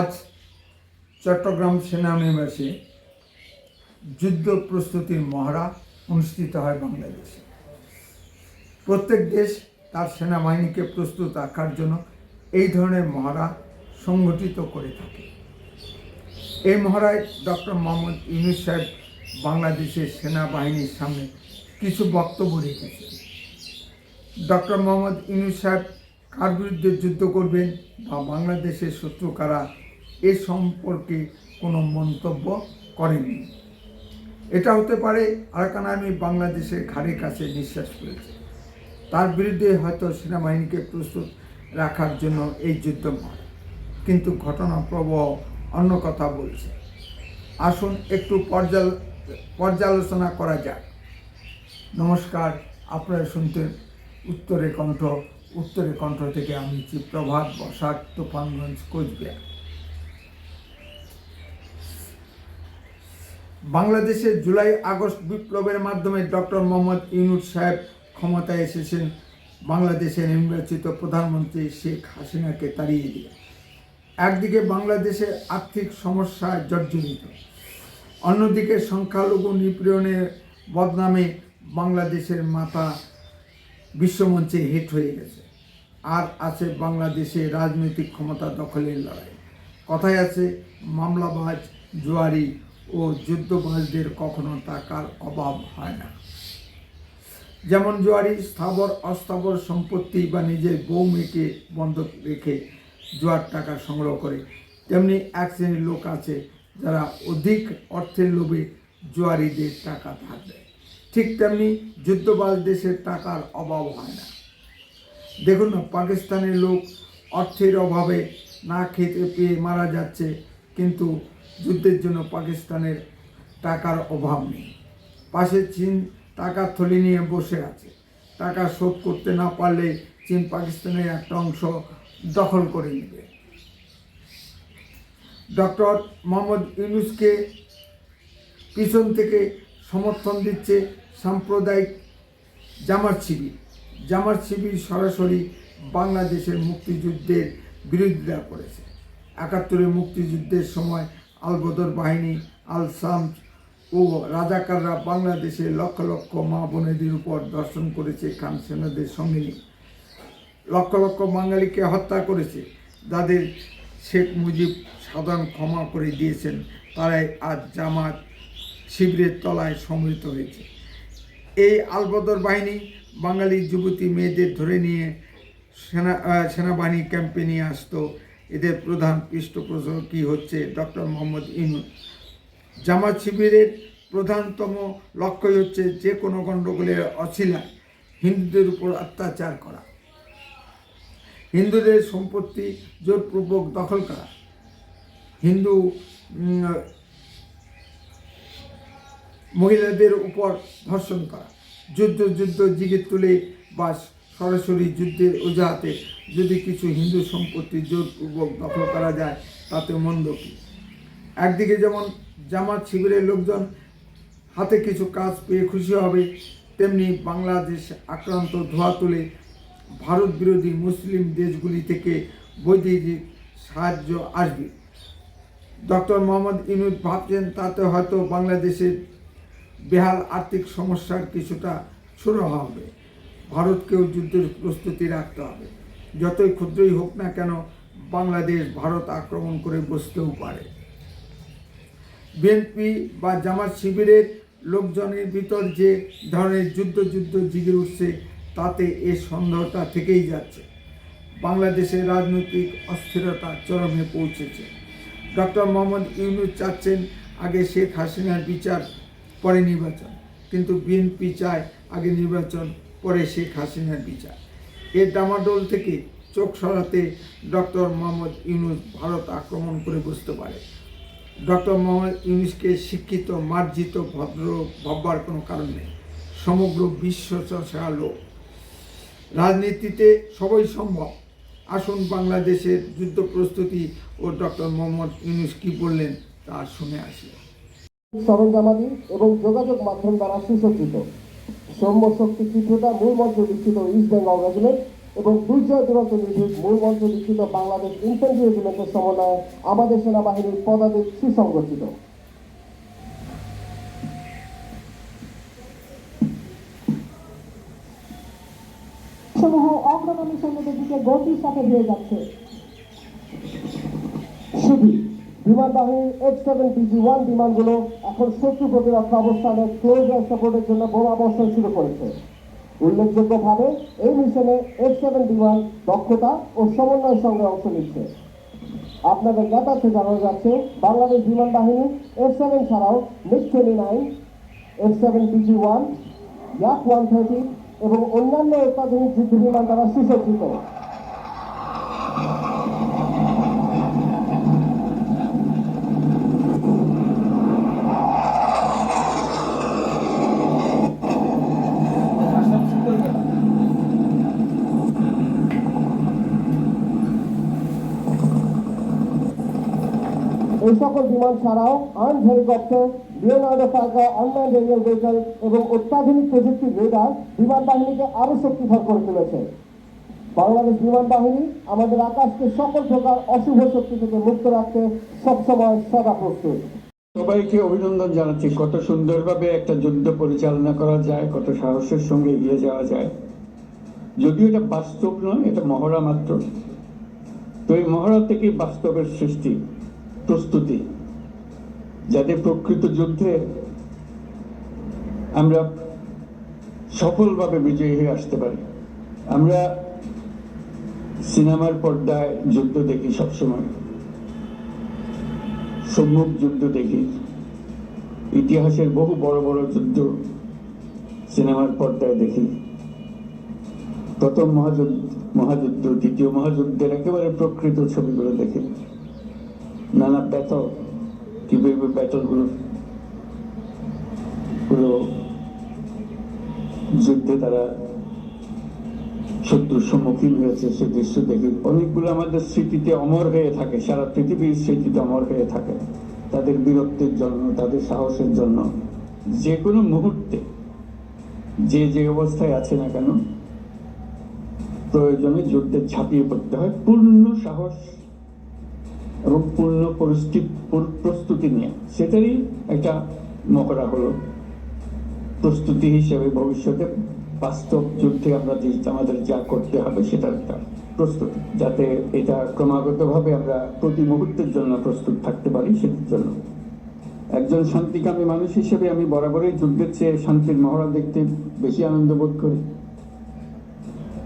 আজ চট্টগ্রাম সেনানিবাসে যুদ্ধ প্রস্তুতির মহড়া অনুষ্ঠিত হয় বাংলাদেশে। প্রত্যেক দেশ তার সেনাবাহিনীকে প্রস্তুত রাখার জন্য এই ধরনের মহড়া সংগঠিত করে থাকে। এই মহড়ায় ডক্টর মোহাম্মদ ইউনুস সাহেব বাংলাদেশের সেনাবাহিনীর সামনে কিছু বক্তব্য রেখেছেন। ডক্টর মোহাম্মদ ইউনুস সাহেব কার বিরুদ্ধে যুদ্ধ করবেন বা বাংলাদেশের শত্রু কারা এ সম্পর্কে কোনো মন্তব্য করেনি এটা হতে পারে আরাকান আর্মি বাংলাদেশের ঘাড়ের কাছে নিঃশ্বাস করেছে তার বিরুদ্ধে হয়তো সেনাবাহিনীকে প্রস্তুত রাখার জন্য এই যুদ্ধ হয় কিন্তু ঘটনা প্রবাহ অন্য কথা বলছে। আসুন একটু পর্যাল, পর্যালোচনা করা যাক। নমস্কার, আপনারা শুনতে উত্তরে কণ্ঠ উত্তরে কণ্ঠ থেকে আমি চিত্রভাত বসাক, তুফানগঞ্জ, কোচবিহার। বাংলাদেশের জুলাই আগস্ট বিপ্লবের মাধ্যমে ডক্টর মোহাম্মদ ইউনুস সাহেব ক্ষমতায় এসেছেন। বাংলাদেশের নির্বাচিত প্রধানমন্ত্রী শেখ হাসিনাকে তাড়িয়ে দিয়ে। একদিকে বাংলাদেশের আর্থিক সমস্যায় জর্জরিত। অন্যদিকে সংখ্যালঘু নিপীড়নের বদনামে বাংলাদেশের মাথা বিশ্বমঞ্চে হিট হয়ে গেছে। আর আছে বাংলাদেশে রাজনৈতিক ক্ষমতা দখলের লড়াই। কথায় আছে, মামলাবাজ জুয়ারি ও যুদ্ধবাজদের কখনো টাকার অভাব হয় না। যেমন জোয়ারি, স্থাবর, অস্থাবর সম্পত্তি বা নিজের বউ মেয়েকে বন্ধক রেখে জোয়ার টাকা সংগ্রহ করে, তেমনি এক শ্রেণির লোক আছে যারা অধিক অর্থের লোভে জোয়ারিদের টাকা ধার দেয়। ঠিক তেমনি যুদ্ধবাজ দেশের টাকার অভাব হয় না। দেখুন না পাকিস্তানের লোক অর্থের অভাবে না খেতে পেয়ে মারা যাচ্ছে, কিন্তু যুদ্ধের জন্য পাকিস্তানের টাকার অভাব নেই। পাশে চীন টাকা থলি নিয়ে বসে আছে। টাকা শোধ করতে না পারলে চীন পাকিস্তানের একটা অংশ দখল করে নেবে। ডক্টর মোহাম্মদ ইউনুসকে পিছন থেকে সমর্থন দিচ্ছে সাম্প্রদায়িক জামার শিবির। জামার শিবির সরাসরি বাংলাদেশের মুক্তিযুদ্ধের বিরোধিতা করেছে। একাত্তরের মুক্তিযুদ্ধের সময় আলবদর বাহিনী, আল সামস ও রাজাকাররা বাংলাদেশে লক্ষ লক্ষ মা বোনেদের উপর দর্শন করেছে খান সেনাদের সঙ্গে নিয়ে লক্ষ লক্ষ বাঙালিকে হত্যা করেছে। যাদের শেখ মুজিব সাধারণ ক্ষমা করে দিয়েছেন, তারাই আজ জামাত শিবিরের তলায় সমৃত হয়েছে। এই আলবদর বাহিনী বাঙালি যুবতী মেয়েদের ধরে নিয়ে সেনা সেনাবাহিনী ক্যাম্পে নিয়ে আসতো। এদের প্রধান পৃষ্ঠপোষকই হচ্ছে ডক্টর মোহাম্মদ ইনুস জামাত শিবিরের প্রধানতম লক্ষ্যই হচ্ছে যে কোনো গণ্ডগোলের অছিলায় হিন্দুদের উপর অত্যাচার করা। হিন্দুদের সম্পত্তি জোরপূর্বক দখল করা। হিন্দু মহিলাদের উপর ধর্ষণ করা। যুদ্ধ যুদ্ধ জিগে তুলে বা সরাসরি যুদ্ধের অজুহাতে যদি কিছু হিন্দু সম্পত্তি জোরপূর্বক দখল করা যায়, তাতে মন্দ কী? একদিকে যেমন জামাত শিবিরের লোকজন হাতে কিছু কাজ পেয়ে খুশি হবে, তেমনি বাংলাদেশ আক্রান্ত ধোয়া তুলে ভারত বিরোধী মুসলিম দেশগুলি থেকে বৈদেশিক সাহায্য আসবে। ডক্টর মোহাম্মদ ইনুদ ভাবছেন তাতে হয়তো বাংলাদেশের বেহাল আর্থিক সমস্যার কিছুটা শুরু হবে। ভারতকেও যুদ্ধের প্রস্তুতি রাখতে হবে। যতই ক্ষুদ্রই হোক না কেন, বাংলাদেশ, ভারত আক্রমণ করে বসতেও পারে। বিএনপি বা জামাত শিবিরের লোকজনের ভিতর যে ধরনের যুদ্ধ যুদ্ধ জিগির উঠছে, তাতে এ সন্দেহটা থেকেই যাচ্ছে। বাংলাদেশের রাজনৈতিক অস্থিরতা চরমে পৌঁছেছে। ডক্টর মোহাম্মদ ইউনুস চাচ্ছেন আগে শেখ হাসিনার বিচার পরে নির্বাচন। কিন্তু বিএনপি চায় আগে নির্বাচন পরে শেখ হাসিনার বিচার। এর ডামাডোল থেকে চোখ সরাতে ডক্টর মোহাম্মদ ইউনুস ভারত আক্রমণ করে বসতে পারে। ডক্টর মোহাম্মদ ইউনুসকে শিক্ষিত, মার্জিত, ভদ্র ভাববার কোনো কারণ নেই। সমগ্র বিশ্ব চর্চা লোক। রাজনীতিতে সবই সম্ভব। আসুন বাংলাদেশের যুদ্ধ প্রস্তুতি ও ডক্টর মোহাম্মদ ইউনুস কি বললেন তা শুনে আসি। সরঞ্জামাদি এবং যোগাযোগ মাধ্যম দ্বারা সুসজ্জিত। সৌম্য শক্তি তীব্রতা মূল মন্ত্র বিস্তৃত ইস্ট বেঙ্গল রেজিমেন্ট এবং দুর্জয় দুরন্ত নির্ভীক মূল মন্ত্র লিখিত বাংলাদেশ ইনফেন্ট্রি রেজিমেন্টের সমন্বয়ে আমাদের সেনাবাহিনীর পদাতিক সুসংগঠিত। সমূহ অগ্রগামী সৈন্যদের দিকে গতির সাথে ধীরে যাচ্ছে। শুধু বিমান বাহিনীর এফ সেভেন পিজি ওয়ান বিমানগুলো এখন শত্রু প্রতিরক্ষা অবস্থানে ক্লোজ সাপোর্টের জন্য বোমা বর্ষণ শুরু করেছে। উল্লেখযোগ্যভাবে এই মিশনে এফ সেভেন বিমান দক্ষতা ও সমন্বয়ের সঙ্গে অংশ নিচ্ছে। আপনাদের জ্ঞাতার্থে জানানো যাচ্ছে, বাংলাদেশ বিমান বাহিনী এফ সেভেন ছাড়াও MiG nine F seven PG one Yak one thirty এবং অন্যান্য অত্যাধুনিক যুদ্ধ বিমান দ্বারা সুসজ্জিত এই সকল বিমান ছাড়াও arm helicopter Leonardo fighter unman aerial vehicle এবং অত্যাধুনিক প্রযুক্তির রেডার বিমান বাহিনীকে আরও শক্তিধর করে তুলেছে। বাংলাদেশ বিমান বাহিনী আমাদের আকাশকে সকল প্রকার অশুভ শক্তি থেকে মুক্ত রাখতে সবসময় সদা প্রস্তুত। সবাইকে অভিনন্দন জানাচ্ছি। কত সুন্দরভাবে একটা যুদ্ধ পরিচালনা করা যায়, কত সাহসের সঙ্গে এগিয়ে যাওয়া যায়। যদিও এটা বাস্তব নয়, এটা মহড়া মাত্র। তো এই মহড়া থেকেই বাস্তবের সৃষ্টি। প্রস্তুতি যাতে প্রকৃত যুদ্ধে আমরা সফলভাবে বিজয়ী হয়ে আসতে পারি। আমরা সিনেমার পর্দায় যুদ্ধ দেখি সবসময়। সম্মুখ যুদ্ধ দেখি। ইতিহাসের বহু বড় বড় যুদ্ধ সিনেমার পর্দায় দেখি। প্রথম মহাযুদ্ধ মহাযুদ্ধ, দ্বিতীয় মহাযুদ্ধের একেবারে প্রকৃত ছবিগুলো দেখি। নানা ব্যাটল কীভাবে ব্যাটলগুলো গুলো যুদ্ধে তারা শত্রুর সম্মুখীন হয়েছে, সে দৃশ্য দেখি অনেকগুলো আমাদের স্মৃতিতে অমর হয়ে থাকে, সারা পৃথিবীর স্মৃতিতে অমর হয়ে থাকে। তাদের বীরত্বের জন্য, তাদের সাহসের জন্য, যে কোনো মুহূর্তে, যে যে অবস্থায় আছে না কেন, প্রয়োজনে যুদ্ধে ঝাঁপিয়ে পড়তে হয়। পূর্ণ সাহস এবং পূর্ণ প্রস্তুতি নিয়ে। সেটারই একটা মহড়া হলো। প্রস্তুতি হিসেবে ভবিষ্যতে বাস্তব যুদ্ধে আমরা যে আমাদের যা করতে হবে সেটার একটা প্রস্তুতি। যাতে এটা ক্রমাগতভাবে আমরা প্রতি মুহূর্তের জন্য প্রস্তুত থাকতে পারি সেটার জন্য। একজন শান্তিকামী মানুষ হিসেবে আমি বরাবরই যুদ্ধের চেয়ে শান্তির মহড়া দেখতে বেশি আনন্দ বোধ করি।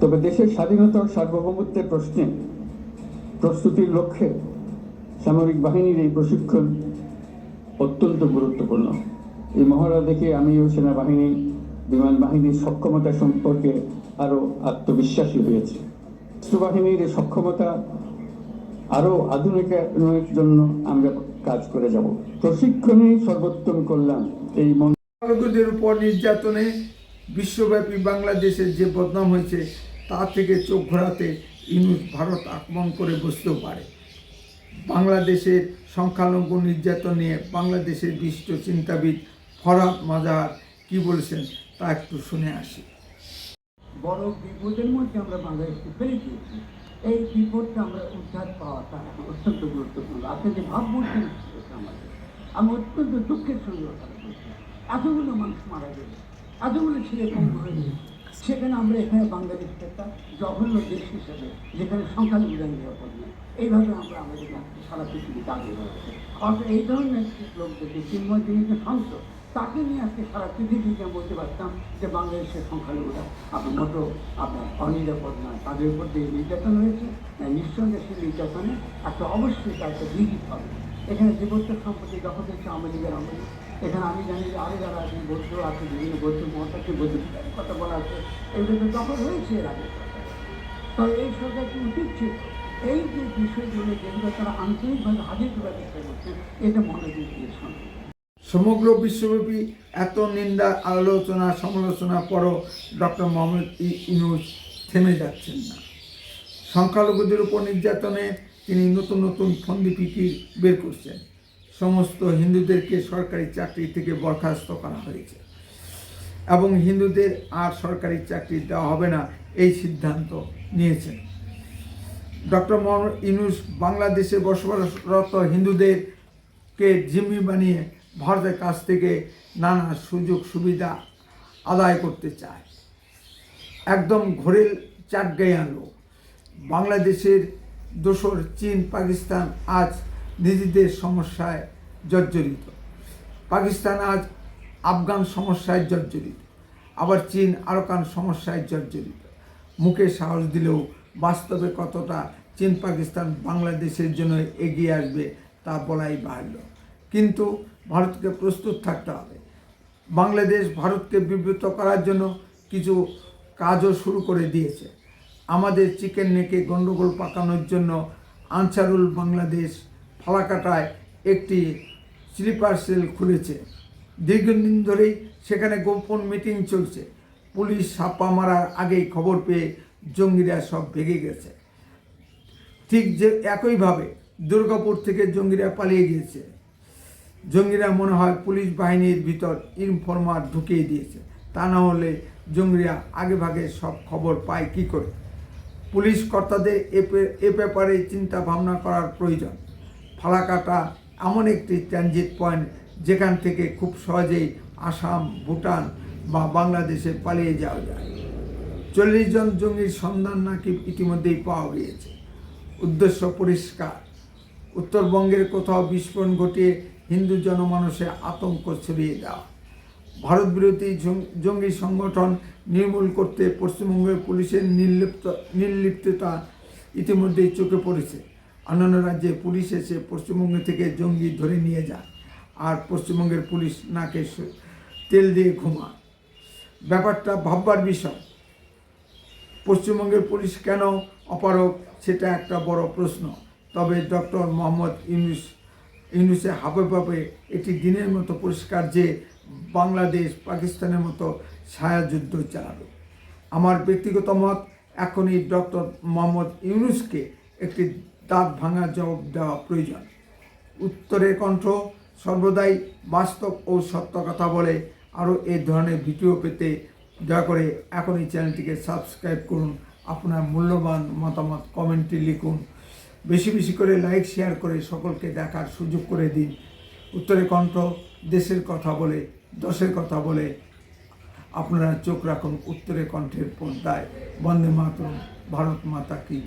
তবে দেশের স্বাধীনতা ও সার্বভৌমত্বের প্রশ্নে প্রস্তুতির লক্ষ্যে সামরিক বাহিনীর এই প্রশিক্ষণ অত্যন্ত গুরুত্বপূর্ণ। এই মহড়া দেখে আমিও সেনাবাহিনী, বিমান বাহিনীর সক্ষমতা সম্পর্কে আরও আত্মবিশ্বাসী হয়েছে। বাহিনীর এই সক্ষমতা আরও আধুনিকায়নের জন্য আমরা কাজ করে যাব। প্রশিক্ষণই সর্বোত্তম করলাম এই মন সংখ্যালঘুদের উপর নির্যাতনে বিশ্বব্যাপী বাংলাদেশের যে বদনাম হয়েছে, তা থেকে চোখ ঘোরাতে ইউনুস ভারত আক্রমণ করে বসতেও পারে। বাংলাদেশের সংখ্যালঘু নির্যাতন নিয়ে বাংলাদেশের বিশিষ্ট চিন্তাবিদ ফরাদ মাজার কি বলেছেন তা একটু শুনে আসি। বড় বিপদের মধ্যে আমরা বাংলাদেশকে ফেলে দিয়েছি। এই বিপদটা আমরা উদ্ধার পাওয়াটা অত্যন্ত গুরুত্বপূর্ণ। আপনি যে ভাবমূর্তি আমাদের, আমি অত্যন্ত দুঃখের সঙ্গে এতগুলো মানুষ মারা গেল এতগুলো ছেলে কম হয়ে গেল সেখানে আমরা এখানে বাংলাদেশকে একটা জঘন্য দেশ হিসেবে যেখানে সংখ্যালঘুরা নিরাপদ নেই এইভাবে আমরা আমাদের সারা পৃথিবীতে আগে অর্থাৎ এই ধরনের লোকদেরকে চিন্ময় যিনি শান্ত তাকে নিয়ে আজকে সারা পৃথিবীকে বলতে পারতাম যে বাংলাদেশের সংখ্যালঘুরা আপনার মতো আপনার অনিরাপদ নয়। তাদের উপর যে নির্যাতন হয়েছে নিঃসন্দেহে সেই নির্যাতনে একটা অবশ্যই তার একটা বিহিত হবে। এখানে জীবত্ব সম্পত্তি দখল হচ্ছে আওয়ামী লীগের এখানে আমি জানি যে আরও যারা আছেন, বৌদ্ধ আছে বিভিন্ন বৌদ্ধ মহাতাকে বৌদ্ধ কথা বলা আছে, এগুলো তো দখল হয়েছে এর আগে। তবে এই সরকারকে উচিত ছিল এই যে বিষয়গুলো যেগুলো তারা আন্তরিকভাবে হাজির করার চেষ্টা করছেন এটা মনোযোগ দিয়ে সমগ্র বিশ্বব্যাপী এত নিন্দা, আলোচনা, সমালোচনা পরও ডক্টর মোহাম্মদ ইউনুস থেমে যাচ্ছেন না। সংখ্যালঘুদের উপর নির্যাতনে তিনি নতুন নতুন ফন্দি বের করছেন। সমস্ত হিন্দুদেরকে সরকারি চাকরি থেকে বরখাস্ত করা হয়েছে। এবং হিন্দুদের আর সরকারি চাকরি দেওয়া হবে না, এই সিদ্ধান্ত নিয়েছেন। ডক্টর মোহাম্মদ ইউনুস বাংলাদেশে বসবাসরত হিন্দুদেরকে জিম্মি বানিয়ে ভারতের কাছ থেকে নানা সুযোগ সুবিধা আদায় করতে চায়। একদম ঘোরেল চাট গায়ে আনলো বাংলাদেশের দোসর চীন, পাকিস্তান আজ নিজেদের সমস্যায় জর্জরিত। পাকিস্তান আজ আফগান সমস্যায় জর্জরিত, আবার চীন আরকান সমস্যায় জর্জরিত। মুখে সাহস দিলেও বাস্তবে কতটা চীন পাকিস্তান বাংলাদেশের জন্য এগিয়ে আসবে তা বলাই বাহুল্য। কিন্তু ভারতকে প্রস্তুত থাকতে হবে। বাংলাদেশ ভারতকে বিব্রত করার জন্য কিছু কাজও শুরু করে দিয়েছে। আমাদের চিকেন নেকে গণ্ডগোল পাকানোর জন্য আনসারুল বাংলাদেশ ফালাকাটায় একটি স্লিপার সেল খুলেছে। দীর্ঘদিন ধরেই সেখানে গোপন মিটিং চলছে। পুলিশ ছাপ্পা মারার আগেই খবর পেয়ে জঙ্গিরা সব ভেগে গেছে। ঠিক যে একইভাবে দুর্গাপুর থেকে জঙ্গিরা পালিয়ে গিয়েছে। জঙ্গিরা মনে হয় পুলিশ বাহিনীর ভিতর ইনফরমার ঢুকিয়ে দিয়েছে। তা না হলে জঙ্গিরা আগে ভাগে সব খবর পায় কি করে? পুলিশ কর্তাদের এ ব্যাপারে চিন্তা ভাবনা করার প্রয়োজন। ফালাকাটা এমন একটি ট্রানজিট পয়েন্ট যেখান থেকে খুব সহজেই আসাম, ভুটান বা বাংলাদেশে পালিয়ে যাওয়া যায়। চল্লিশ জন জঙ্গির সন্ধান নাকি ইতিমধ্যেই পাওয়া গিয়েছে। উদ্দেশ্য পরিষ্কার। উত্তরবঙ্গের কোথাও বিস্ফোরণ ঘটিয়ে হিন্দু জনমানসে আতঙ্ক ছড়িয়ে দেওয়া। ভারত বিরোধী জঙ্গি সংগঠন নির্মূল করতে পশ্চিমবঙ্গের পুলিশের নির্লিপ্ত, নির্লিপ্ততা ইতিমধ্যেই চোখে পড়েছে। অন্যান্য রাজ্যে পুলিশ এসে পশ্চিমবঙ্গ থেকে জঙ্গি ধরে নিয়ে যায় আর পশ্চিমবঙ্গের পুলিশ নাকে তেল দিয়ে ঘুমায়। ব্যাপারটা ভাববার বিষয়। পশ্চিমবঙ্গের পুলিশ কেন অপারক সেটা একটা বড় প্রশ্ন। তবে ডক্টর মোহাম্মদ ইউনুস, ইউনুসে হাবে ভাবে এটি দিনের মতো পরিষ্কার যে বাংলাদেশ পাকিস্তানের মতো ছায়াযুদ্ধ চালাবে। আমার ব্যক্তিগত মত, এখনই ডক্টর মোহাম্মদ ইউনুসকে একটি দাঁত ভাঙা জবাব দেওয়া প্রয়োজন। উত্তরের কণ্ঠ সর্বদাই বাস্তব ও সত্য কথা বলে। আরও এ ধরনের ভিডিও পেতে দয়া করে এখন এই চ্যানেলটিকে সাবস্ক্রাইব করুন। আপনার মূল্যবান মতামত কমেন্টে লিখুন। বেশি বেশি করে লাইক, শেয়ার করে সকলকে দেখার সুযোগ করে দিন। উত্তরের কণ্ঠ দেশের কথা বলে, দশের কথা বলে। আপনারা চোখ রাখুন উত্তরের কণ্ঠের পর্দায়। বন্দে মাতরম, ভারত মাতা কি